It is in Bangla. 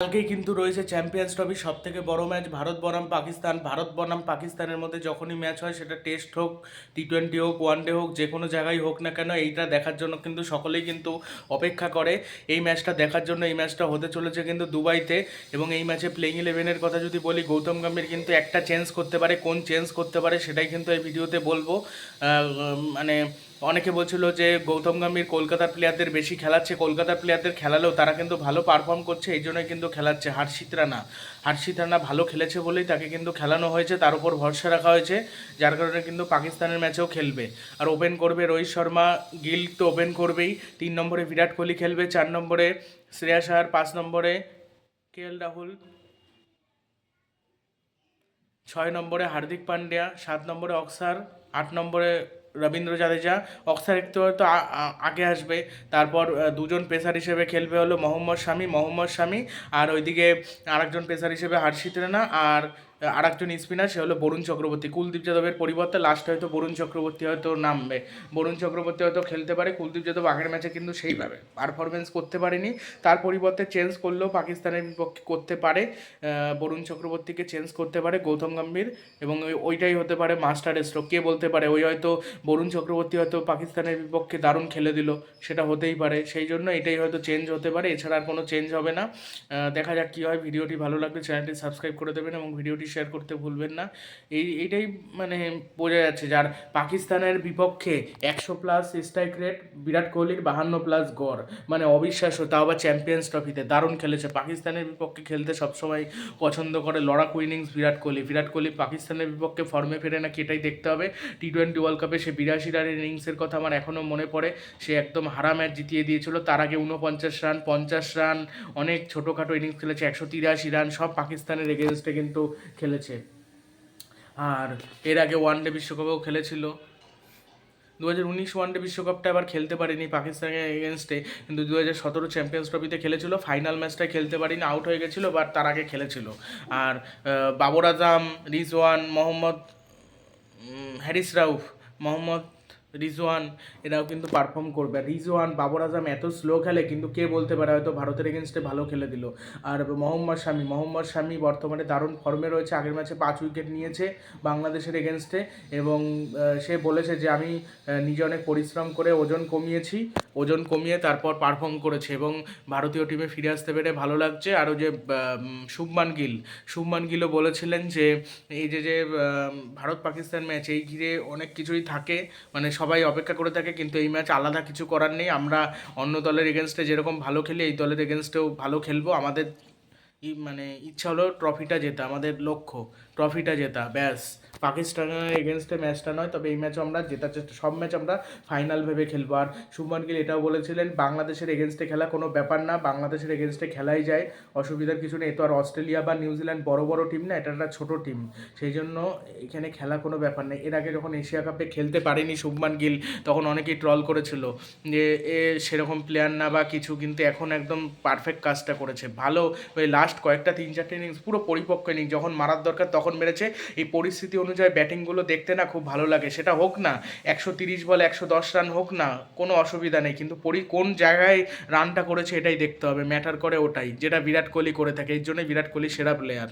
কালকেই কিন্তু রয়েছে চ্যাম্পিয়ন্স ট্রফির সব থেকে বড় ম্যাচ ভারত বনাম পাকিস্তান। ভারত বনাম পাকিস্তানের মধ্যে যখনই ম্যাচ হয়, সেটা টেস্ট হোক টি টোয়েন্টি হোক ওয়ান ডে হোক, যে কোনো জায়গায় হোক না কেন, এইটা দেখার জন্য কিন্তু সকলেই কিন্তু অপেক্ষা করে। এই ম্যাচটা দেখার জন্য এই ম্যাচটা হতে চলেছে কিন্তু দুবাইতে এবং এই ম্যাচে প্লেইং ইলেভেনের কথা যদি বলি, গৌতম গম্ভীর কিন্তু একটা চেঞ্জ করতে পারে, কোন চেঞ্জ করতে পারে সেটাই কিন্তু এই ভিডিওতে বলব। মানে অনেকে বলছিল যে গৌতম গম্ভীর কলকাতার প্লেয়ারদের বেশি খেলাচ্ছে। কলকাতার প্লেয়ারদের খেলালেও তারা কিন্তু ভালো পারফর্ম করছে, এই জন্যই কিন্তু খেলাচ্ছে। হার্ষিত রানা হার্ষিত রানা ভালো খেলেছে বলেই তাকে কিন্তু খেলানো হয়েছে, তার উপর ভরসা রাখা হয়েছে, যার কারণে কিন্তু পাকিস্তানের ম্যাচেও খেলবে। আর ওপেন করবে রোহিত শর্মা, গিল তো ওপেন করবেই। তিন নম্বরে বিরাট কোহলি খেলবে, চার নম্বরে শ্রেয়াস আয়ার পাঁচ নম্বরে কে এল রাহুল, ছয় নম্বরে হার্দিক পান্ডিয়া, সাত নম্বরে অক্সার, আট নম্বরে রবীন্দ্র জাদেজা অক্সার আ- আ- আগে আসবে। তারপর দুজন পেসার হিসেবে খেলবে হলো মোহাম্মদ শামি মোহাম্মদ শামি, আর ওইদিকে আরেকজন পেসার হিসেবে হার্ষিত রানা, আর আরেকজন স্পিনার, সে হলো বরুণ চক্রবর্তী। কুলদীপ যাদবের পরিবর্তে লাস্ট হয়তো বরুণ চক্রবর্তী হয়তো নামবে। বরুণ চক্রবর্তী হয়তো খেলতে পারে, কুলদীপ যাদব আগের ম্যাচে কিন্তু সেইভাবে পারফরমেন্স করতে পারেনি। তার পরিবর্তে চেঞ্জ করলেও পাকিস্তানের বিপক্ষে করতে পারে। বরুণ চক্রবর্তীকে চেঞ্জ করতে পারে গৌতম গম্ভীর এবং ওইটাই হতে পারে মাস্টার স্ট্রোক কে বলতে পারে? ওই হয়তো বরুণ চক্রবর্তী হয়তো পাকিস্তানের বিপক্ষে দারুণ খেলে দিল, সেটা হতেই পারে। সেই জন্য এটাই হয়তো চেঞ্জ হতে পারে, এছাড়া আর কোনো চেঞ্জ হবে না। দেখা যাক কী হয়। ভিডিওটি ভালো লাগলে চ্যানেলটি সাবস্ক্রাইব করে দেবেন এবং ভিডিওটি শেয়ার করতে ভুলবেন না। এই, এইটাই মানে বোঝা যাচ্ছে যার পাকিস্তানের বিপক্ষে একশো প্লাস স্ট্রাইক রেট বিরাট কোহলির বাহান্ন প্লাস গড়। মানে অবিশ্বাস্য, তাও আবার চ্যাম্পিয়ন্স ট্রফিতে দারুণ খেলেছে। পাকিস্তানের বিপক্ষে খেলতে সবসময় পছন্দ করে লড়াকু ইনিংস বিরাট কোহলি। বিরাট কোহলি পাকিস্তানের বিপক্ষে ফর্মে ফেরে নাকি এটাই দেখতে হবে। টি টোয়েন্টি ওয়ার্ল্ড কাপে সে বিরাশি রানের ইনিংসের কথা আমার এখনও মনে পড়ে। সে একদম হারা ম্যাচ জিতিয়ে দিয়েছিল। তার আগে উনপঞ্চাশ রান পঞ্চাশ রান অনেক ছোটোখাটো ইনিংস খেলেছে। একশো তিরাশি রান সব পাকিস্তানের এগেনস্টে কিন্তু খেলেছে। আর এর আগে ওয়ানডে বিশ্বকাপেও খেলেছিল। দু হাজার উনিশ ওয়ানডে বিশ্বকাপটা আবার খেলতে পারিনি পাকিস্তানের এগেনস্টে কিন্তু দু হাজার সতেরো চ্যাম্পিয়ন্স ট্রফিতে খেলেছিল। ফাইনাল ম্যাচটা খেলতে পারিনি আউট হয়ে গেছিল বাট তার আগে খেলেছিল। আর বাবর আজম, রিজওয়ান, মোহাম্মদ হ্যারিস রাউফ, মোহাম্মদ রিজওয়ান, এরাও কিন্তু পারফর্ম করবে। রিজওয়ান, বাবর আজম এত স্লো খেলে, কিন্তু কে বলতে পারে হয়তো ভারতের এগেনস্টে ভালো খেলে দিল। আর মোহাম্মদ শামি মোহাম্মদ শামি বর্তমানে দারুণ ফর্মে রয়েছে, আগের ম্যাচে পাঁচ উইকেট নিয়েছে বাংলাদেশের এগেনস্টে এবং সে বলেছে যে, আমি নিজে অনেক পরিশ্রম করে ওজন কমিয়েছি। ওজন কমিয়ে তারপর পারফর্ম করেছে এবং ভারতীয় টিমে ফিরে আসতে পেরে ভালো লাগছে। আরও যে শুভমান গিল, শুভমান গিলও বলেছিলেন যে, এই যে যে ভারত পাকিস্তান ম্যাচ এই ঘিরে অনেক কিছুই থাকে। মানে সবাই অপেক্ষা করে থাকে, কিন্তু এই ম্যাচ আলাদা কিছু করার নেই। আমরা অন্য দলের এগেনস্টে যেরকম ভালো খেলি, এই দলের এগেনস্টেও ভালো খেলব। আমাদের মানে ইচ্ছা হলো ট্রফিটা জেতা, আমাদের লক্ষ্য। ট্রফিটা জেতা, ব্যাস। পাকিস্তানের এগেনস্টে ম্যাচটা নয়, তবে এই ম্যাচও আমরা জেতার চেষ্টা, সব ম্যাচ আমরা ফাইনাল ভেবে খেলব। আর শুভমান গিল এটাও বলেছিলেন, বাংলাদেশের এগেনস্টে খেলা কোনো ব্যাপার না, বাংলাদেশের এগেনস্টে খেলাই যায়, অসুবিধার কিছু নেই। তো আর অস্ট্রেলিয়া বা নিউজিল্যান্ড বড় বড় টিম না, এটা একটা ছোট টিম সেই জন্য এখানে খেলা কোনো ব্যাপার নেই। এর আগে যখন এশিয়া কাপে খেলতে পারেনি শুভমান গিল, তখন অনেকেই ট্রল করেছিল যে, এ সেরকম প্লেয়ার না বা কিছু, কিন্তু এখন একদম পারফেক্ট কাজটা করেছে। ভালো, ওই লাস্ট কয়েকটা তিন চারটে ইনিংস পুরো পরিপক্ক ইনিংস যখন মারার দরকার তখন মেরেছে। এই পরিস্থিতি অনুযায়ী ব্যাটিংগুলো দেখতে না খুব ভালো লাগে। সেটা হোক না, একশো তিরিশ বলে, একশো দশ রান হোক না, কোনো অসুবিধা নেই। কিন্তু পরি কোন জায়গায় রানটা করেছে এটাই দেখতে হবে। ম্যাটার করে ওটাই, যেটা বিরাট কোহলি করে থাকে। এর জন্যই বিরাট কোহলি সেরা প্লেয়ার